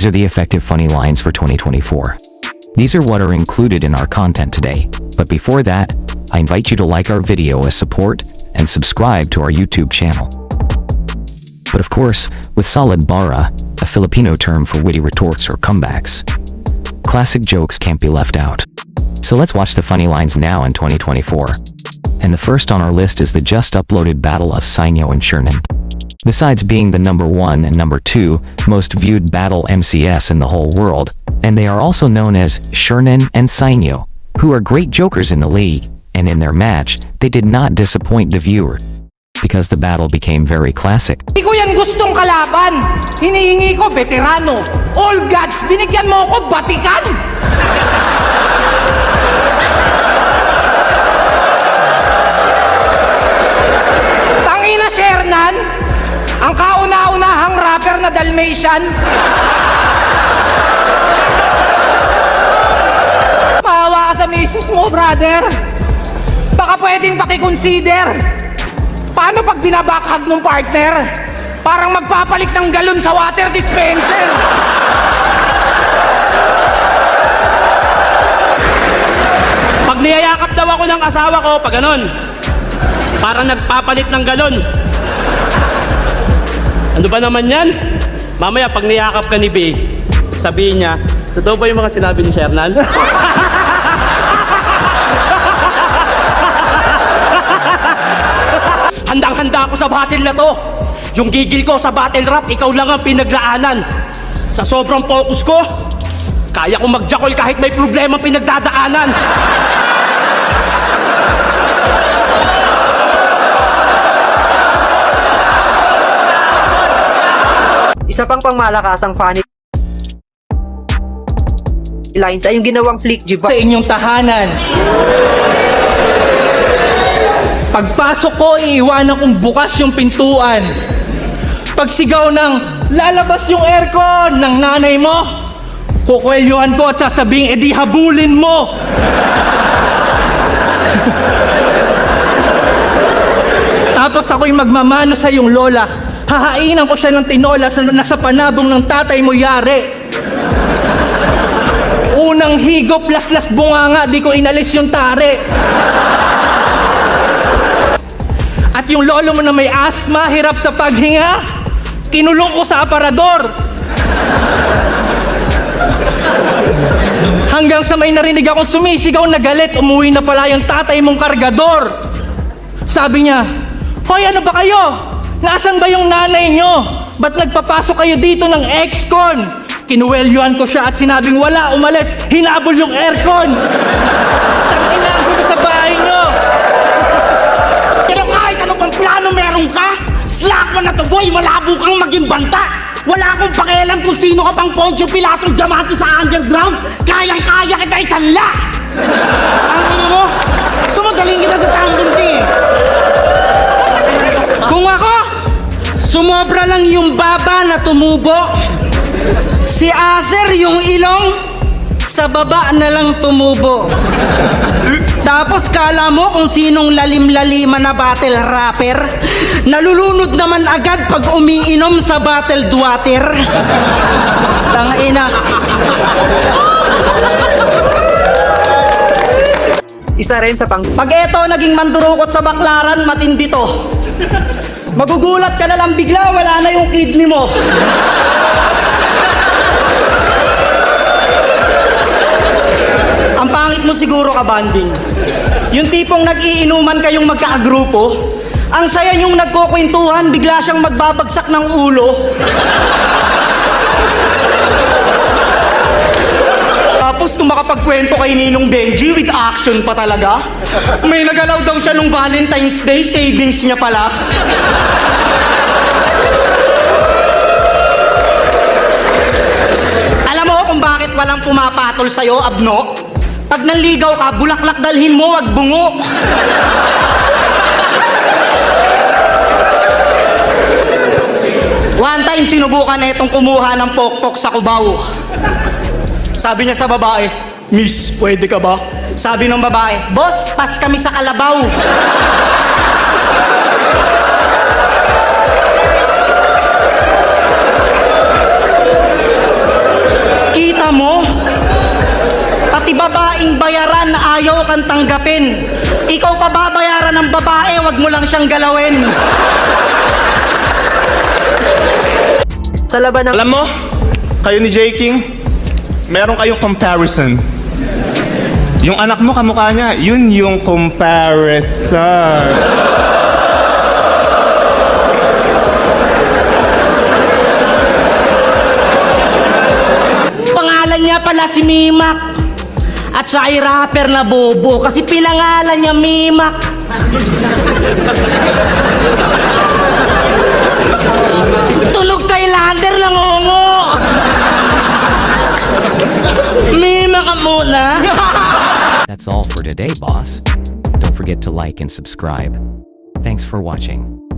These are the effective funny lines for 2024. These are what are included in our content today. But before that, I invite you to like our video as support and subscribe to our YouTube channel. But of course, with solid bara, a Filipino term for witty retorts or comebacks, classic jokes can't be left out. So let's watch the funny lines now in 2024. And the first on our list is the just uploaded Battle of Sinyo and Shernan. Besides being the number one and number two most viewed battle MCS in the whole world, and they are also known as Shernan and Sinyo, who are great jokers in the league, and in their match, they did not disappoint the viewer, because the battle became very classic. Hindi kalaban. Ko, veterano. All gods, binigyan mo ako, batikan. Dalmatian. Pahawa ka sa misis mo, brother. Baka pwedeng pakiconsider. Paano pag binabakhag ng partner? Parang magpapalit ng galon sa water dispenser. Pag niyayakap daw ako ng asawa ko, pag ganun, parang nagpapalit ng galon. Ano ba naman yan? Mamaya pag niyakap ka ni Big, sabihin niya, totoo ba yung mga sinabi ni Shernan? Handang-handa ako sa battle na to. Yung gigil ko sa battle rap, ikaw lang ang pinaglaanan. Sa sobrang focus ko, kaya ko magjakol kahit may problema pinagdadaanan. Isa pang pangmalakasang funny lines ay yung ginawang flick sa jiba. inyong tahanan. Pagpasok ko, iiwanan kong bukas yung pintuan. Pagsigaw ng lalabas yung aircon ng nanay mo, kukwelyuhan ko at sasabing, edi habulin mo. Tapos ako'y magmamano sa iyong lola. Hahainan ko siya ng tinola sa nasa panabong ng tatay mo yari. Unang higop, las-las bunganga, di ko inalis yung tare. At yung lolo mo na may asma, hirap sa paghinga, kinulong ko sa aparador. Hanggang sa may narinig akong sumisigaw na galit, umuwi na pala yung tatay mong kargador. Sabi niya, Hoy, ano ba kayo? Nasaan ba yung nanay nyo? Ba't nagpapasok kayo dito ng ex-con? Kinuwelyuhan ko siya at sinabing wala, umalis, hinabol yung aircon. Tangina, ang gulo sa bahay nyo. Pero kahit ano pang plano meron ka, slack mo na to boy, malabo kang maging banta. Wala akong pakialam kung sino ka pang Poncio Pilato Diamante sa underground. Kayang-kaya kita isanla. Sumobra lang yung baba na tumubo. Si Aser yung ilong, sa baba na lang tumubo. Tapos kala mo kung sinong lalim-laliman na battle rapper? Nalulunod naman agad pag umiinom sa battle water. Tangina. Isa rin sa pang Pag eto naging mandurukot sa baklaran, matindi to. Magugulat ka na lang bigla, wala na yung kidney mo. Ang pangit mo siguro ka banding. Yung tipong nag-iinuman kayong magkaagrupo, ang saya niyong nagkukwentuhan, bigla siyang magbabagsak ng ulo. Makapagkwento kay Ninong Benji with action pa talaga. May nagalaw daw siya nung Valentine's Day, savings niya pala. Alam mo kung bakit walang pumapatol sa'yo, Abno? Pag nanligaw ka, bulaklak dalhin mo, wag bungo. One time sinubukan na itong kumuha ng pokpok sa Cubao. Sabi niya sa babae, Miss, pwede ka ba? Sabi ng babae, Boss, pas kami sa kalabaw. Pati babaeng bayaran ayaw kang tanggapin. Ikaw pa babayaran ng babae, wag mo lang siyang galawin. Sa laban ng Alam mo, kayo ni J. King, meron kayong comparison. Yung anak mo kamukha niya, yun yung comparison. Pangalan niya pala si Mimak. At siya ay rapper na bobo kasi pinangalan niya Mimak. Tunog Thailander lang ongo. Mimak ka muna. That's all for today, boss. Don't forget to like and subscribe. Thanks for watching.